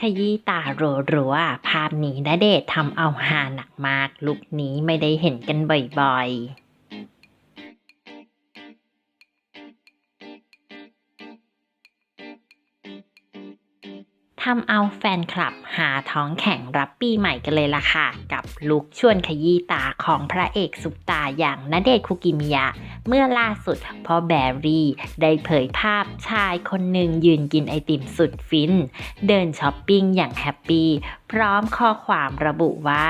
ขยี้ตารัวๆภาพนี้ณเดชทำเอาหาหนักมาก ลุกนี้ไม่ได้เห็นกันบ่อยๆ ทำเอาแฟนคลับหาท้องแข่งรับปีใหม่กันเลยล่ะค่ะ กับลุกชวนขยี้ตาของพระเอกสุปตาอย่างณเดชคุกิมิยะ เมื่อล่าสุดพ่อแบรี่ได้เผยภาพชายคนหนึ่งยืนกินไอติมสุดฟิน เดินช้อปปิ้งอย่างแฮปปี้ พร้อมข้อความระบุว่า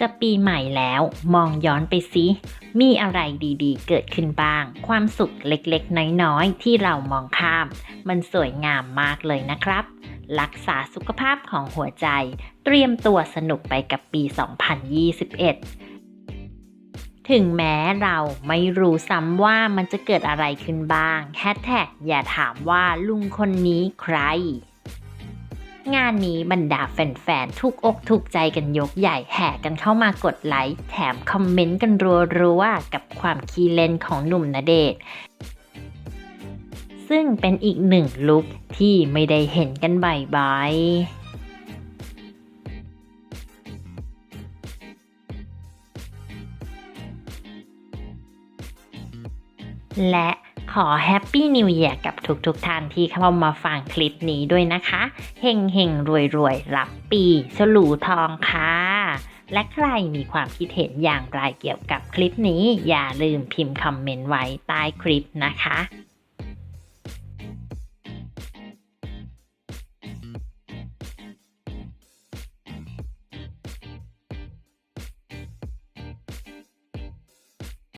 จะปีใหม่แล้วมองย้อนไปซิมีอะไรดีๆ เกิดขึ้นบ้าง ความสุขเล็กๆ น้อยๆ ที่เรามองข้าม มันสวยงามมากเลยนะครับ รักษาสุขภาพของหัวใจ เตรียมตัวสนุกไปกับปี 2021 ถึงแม้เราไม่รู้ซ้ำว่ามันจะเกิดอะไรขึ้นบ้างแฮชแท็กอย่าถามว่าลุงคนนี้ใคร งานนี้บรรดาแฟนๆ ทุกอกถูกใจกันยกใหญ่แห่กันเข้ามากดไลค์แถมคอมเมนต์กันรัวๆ กับความคีเลนของหนุ่มณเดชน์ซึ่งเป็นอีกหนึ่งลุคที่ไม่ได้เห็นกันบ่อยๆและ ขอแฮปปี้นิว e ย r กับทุกๆทท่านที่เข้ามาฟังคลิปนี้ด้วยนะคะ เฮงเฮงรวยรวยรับปีฉลูทองค่ะ และใครมีความคิดเห็นอย่างไรเกี่ยวกับคลิปนี้ อย่าลืมพิมพ์คอมเมนต์ไว้ใต้คลิปนะคะ